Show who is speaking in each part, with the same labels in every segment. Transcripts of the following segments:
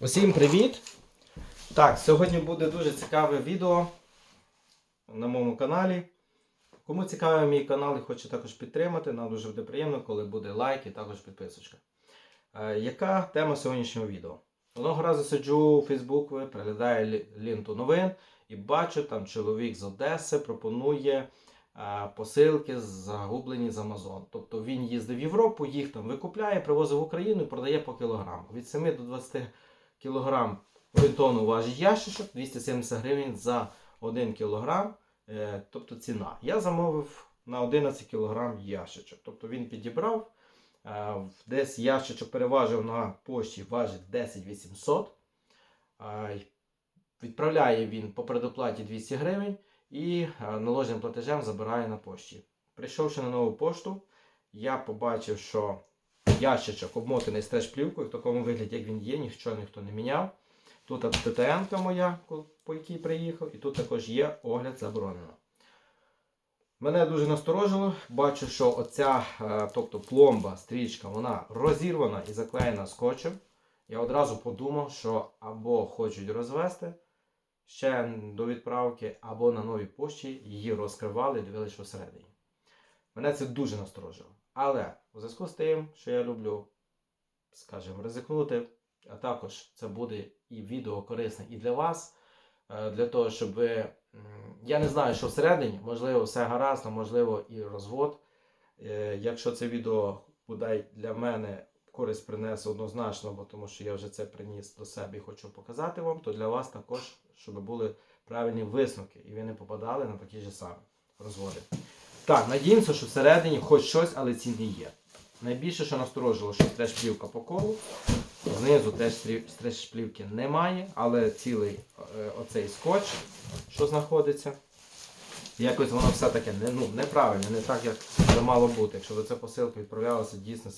Speaker 1: Усім привіт! Так, сьогодні буде дуже цікаве відео на моєму каналі. Кому цікавий мій канал і хоче також підтримати, нам дуже буде приємно, коли буде лайк і також підписочка. Е, яка тема сьогоднішнього відео? Одного разу сиджу у Фейсбуку, переглядаю лі- ленту новин і бачу, там чоловік з Одеси пропонує е, посилки загублені з Амазон. Тобто він їздив в Європу, їх там викупляє, привозив в Україну і продає по кілограму. Від 7 до 20 кілограм орієнтовно важить ящичок, 270 гривень за 1 кілограм, е, тобто ціна. Я замовив на 11 кілограм ящичок. Тобто він підібрав, е, десь ящичок переважив на пошті, важить 10 800. Е, Відправляє він по предоплаті 200 гривень і наложеним платежем забирає на пошті. Прийшовши на нову пошту, я побачив, що ящичок обмотаний стреч-плівкою в такому вигляді, як він є, нічого ніхто не міняв. Тут ТТН моя, по якій приїхав, і тут також є огляд заборонено. Мене дуже насторожило, бачу, що оця, е, тобто пломба, стрічка, вона розірвана і заклеєна скотчем. Я одразу подумав, що або хочуть розвести ще до відправки, або на новій пошті її розкривали і дивилися, що всередині. Мене це дуже насторожило. Але у зв'язку з тим, що я люблю, скажімо, ризикнути, а також це буде і відео корисне і для вас, е, для того, щоб ви. Я не знаю, що всередині, можливо, все гаразд, можливо і розвод. Е, Якщо це відео буде для мене користь принесе однозначно, бо тому що я вже це приніс до себе і хочу показати вам, то для вас також, щоб були правильні висновки і ви не попадали на такі ж самі розводи. Так, надіємося, що всередині хоч щось, але ціни є. Найбільше, що насторожило, що треш-плівка по колу. Знизу теж стрі- треш-плівки немає, але цілий е, оцей скотч, що знаходиться. Якось воно все таке не, ну, неправильно, не так, як це мало бути. Якщо це посилка відправлялася дійсно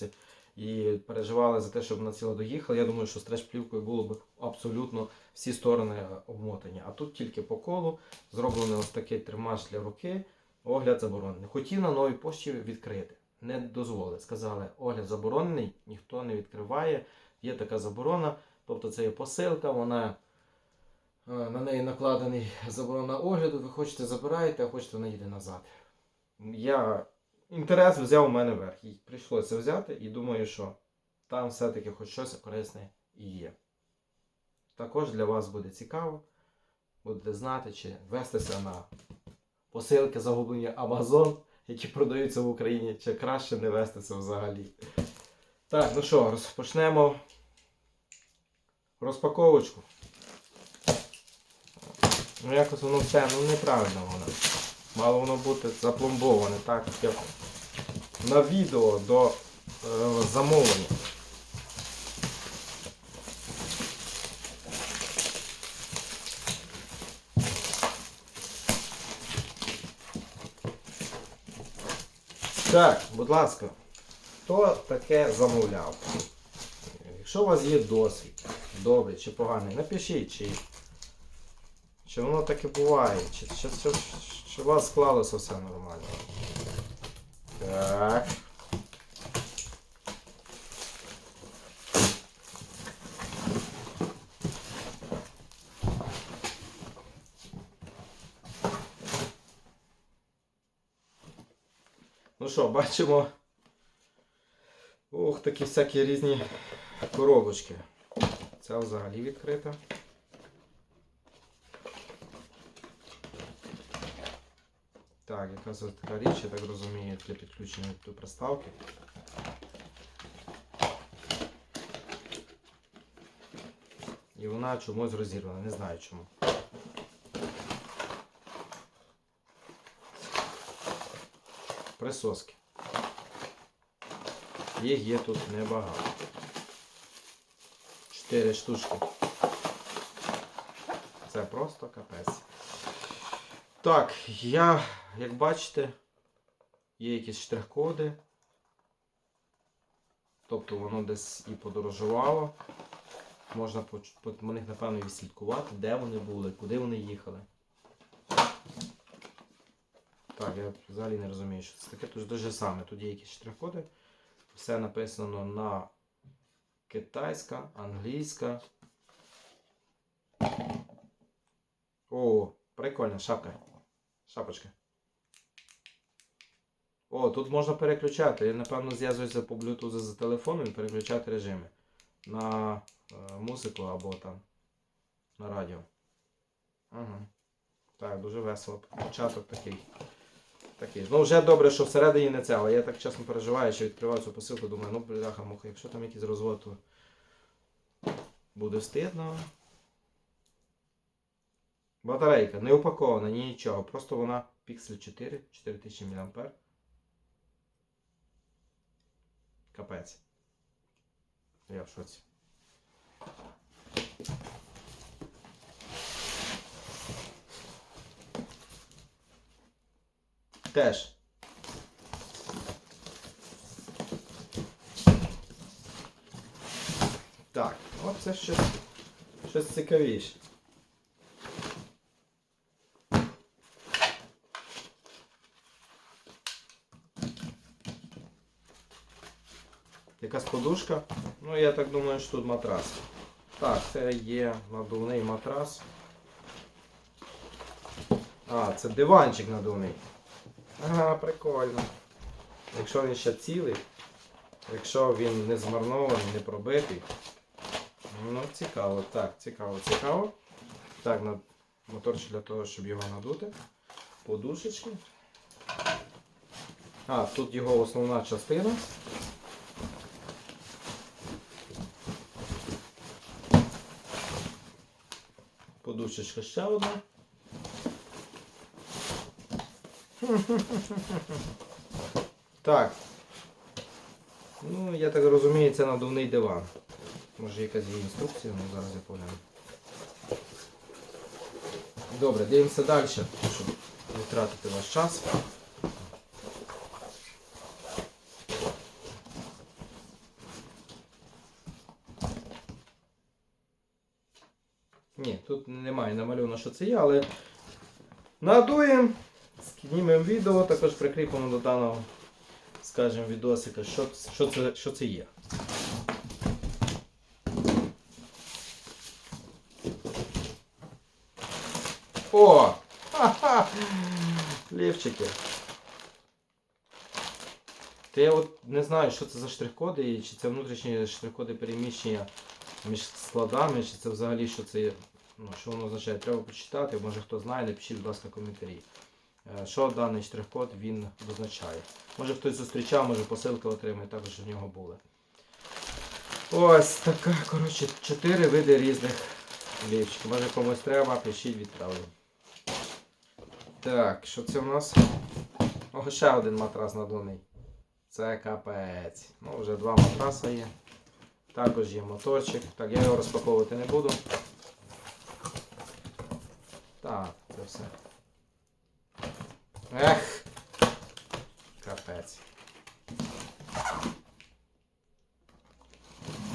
Speaker 1: і переживали за те, щоб вона ціла доїхала, я думаю, що з треш-плівкою було б абсолютно всі сторони е, обмотані. А тут тільки по колу зроблений ось такий тримач для руки. Огляд заборонений. Хотів на новій пошті відкрити. Не дозволили. Сказали, огляд заборонений, ніхто не відкриває. Є така заборона. Тобто це є посилка, вона е, на неї накладений заборона огляду. Ви хочете забираєте, а хочете вона йде назад. Я інтерес взяв у мене верх. І прийшлося взяти і думаю, що там все-таки хоч щось корисне і є. Також для вас буде цікаво. Будете знати, чи вестися на посилки загублені Amazon, які продаються в Україні, чи краще не вестися взагалі. Так, ну що, розпочнемо розпаковочку. Ну якось воно все, ну неправильно воно. Мало воно бути запломбоване, так як на відео до е, замовлення. Так, будь ласка, хто таке замовляв? Якщо у вас є досвід, добрий чи поганий, напишіть, чи, чи воно таке буває, чи, чи, чи, чи у вас склалося все нормально. Так. Ну що, бачимо. Ох, такі всякі різні коробочки. Ця взагалі відкрита. Так, якраз ось така річ, я так розумію, для підключення до приставки. І вона чомусь розірвана, не знаю чому. Присоски. Їх є тут небагато. Чотири штучки. Це просто капець. Так, я, як бачите, є якісь штрих-коди. Тобто воно десь і подорожувало. Можна по, них, напевно, і слідкувати, де вони були, куди вони їхали. Так, я взагалі не розумію, що це таке. Тут дуже саме. Тут є якісь штрих-коди. Все написано на китайська, англійська, О, прикольна шапка. Шапочка. О, тут можна переключати. Я, напевно, зв'язуюся по Bluetooth за телефоном і переключати режими на е, музику або там на радіо. Ага. Так, дуже весело. Початок такий. Такий. Ну, вже добре, що всередині не це, але я так чесно переживаю, що відкриваю цю посилку, думаю, ну бляха муха, якщо там якийсь розвод, то буде стидно. Батарейка не упакована, ні нічого. Просто вона Pixel 4, 4000 мА. Капець. Я в шоці. Теж. Так, от це щось, щось цікавіше. Якась подушка. Ну, я так думаю, що тут матрас. Так, це є надувний матрас. А, це диванчик надувний. Ага, прикольно. Якщо він ще цілий, якщо він не змарнований, не пробитий. Ну, цікаво, так, цікаво, цікаво. Так, на моторчик для того, щоб його надути. Подушечки. А, тут його основна частина. Подушечка ще одна. Так. Ну, я так розумію, це надувний диван. Може якась є інструкція, ну зараз я погляну. Добре, дивимося далі, щоб не втратити ваш час. Ні, тут немає намальовано, що це є, але надуємо, знімемо відео, також прикріпимо до даного, скажімо, відосика, що, що, це, що це є. О! Ха-ха! Лівчики. Та я от не знаю, що це за штрих-коди, чи це внутрішні штрих-коди переміщення між складами, чи це взагалі що це ну, що воно означає. Треба почитати, може хто знає, напишіть, будь ласка, коментарі. Е, Що даний штрих-код він означає. Може хтось зустрічав, може посилка отримає, також в нього були. Ось така, коротше, чотири види різних лівчиків. Може комусь треба, пишіть, відправлю. Так, що це у нас? О, ще один матрас надувний. Це капець. Ну, вже два матраси є. Також є моторчик. Так, я його розпаковувати не буду. Так, це все. Ех! Капець.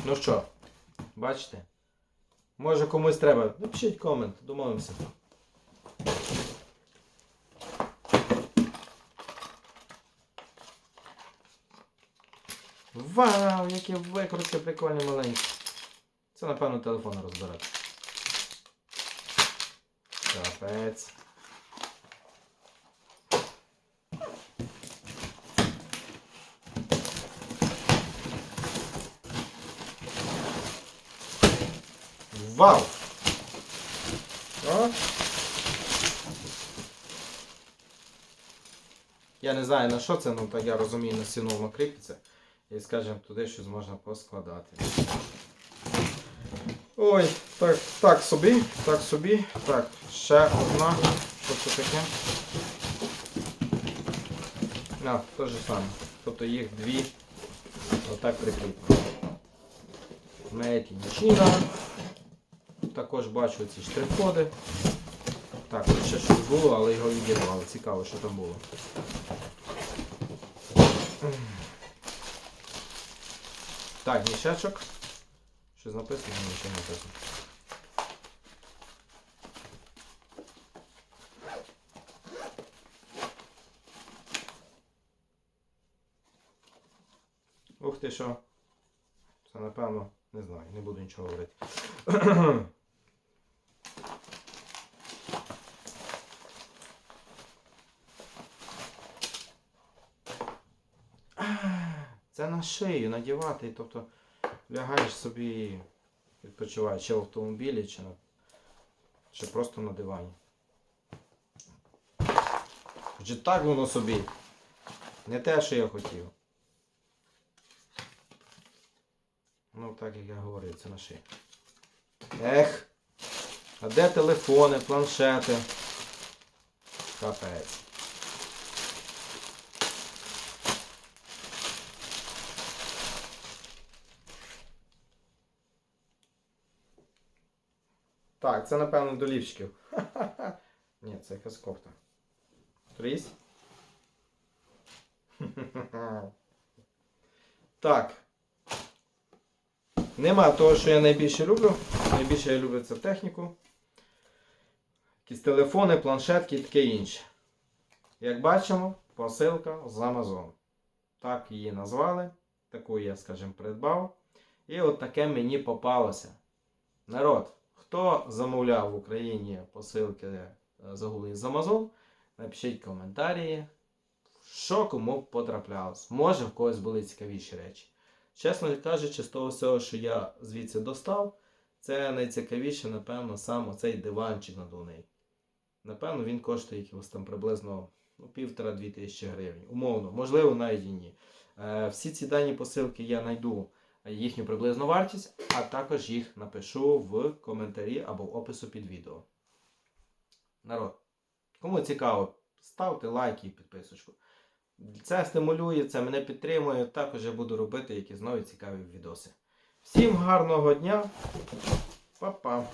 Speaker 1: Ну що, бачите? Може комусь треба. Напишіть комент, домовимося. Вау, які викрутки прикольні маленькі. Це, напевно, телефон розбирати. Капець. Вау! Я не знаю на що це, ну так я розумію, на стіну воно кріпиться. І скажімо, туди щось можна поскладати. Ой, так, так собі, так собі. Так, ще одна. Що це таке? А, те ж саме. Тобто їх дві отак прикріплено. Made Також бачу ці штрих-коди. Так, тут ще щось було, але його відірвали. Цікаво, що там було. Так, мішечок. Щось написано, нічого не написано. Ух ти що. Це напевно, не знаю, не буду нічого говорити. Це на шию надівати, тобто лягаєш собі, відпочиваєш чи в автомобілі, чи, на, чи просто на дивані. Чи так воно собі. Не те, що я хотів. Ну, так як я говорив, це на шиї. Ех! А де телефони, планшети? Капець. Так, це напевно до лівчиків. Ні, це якась кофта. Трісь. Так. Нема того, що я найбільше люблю. Найбільше я люблю це техніку. Якісь телефони, планшетки і таке інше. Як бачимо, посилка з Amazon. Так її назвали. Таку я, скажімо, придбав. І от таке мені попалося. Народ, хто замовляв в Україні посилки е, загублені з Amazon, напишіть коментарі, що кому потраплялось. Може в когось були цікавіші речі. Чесно кажучи, з того всього, що я звідси достав, це найцікавіше, напевно, сам оцей диванчик надувний. Напевно, він коштує якихось там приблизно ну, півтора-дві тисячі гривень. Умовно, можливо, навіть і ні. Е, всі ці дані посилки я знайду їхню приблизну вартість, а також їх напишу в коментарі або в опису під відео. Народ, кому цікаво, ставте лайки і підписочку. Це стимулює, це мене підтримує. Також я буду робити якісь нові цікаві відоси. Всім гарного дня. Па-па!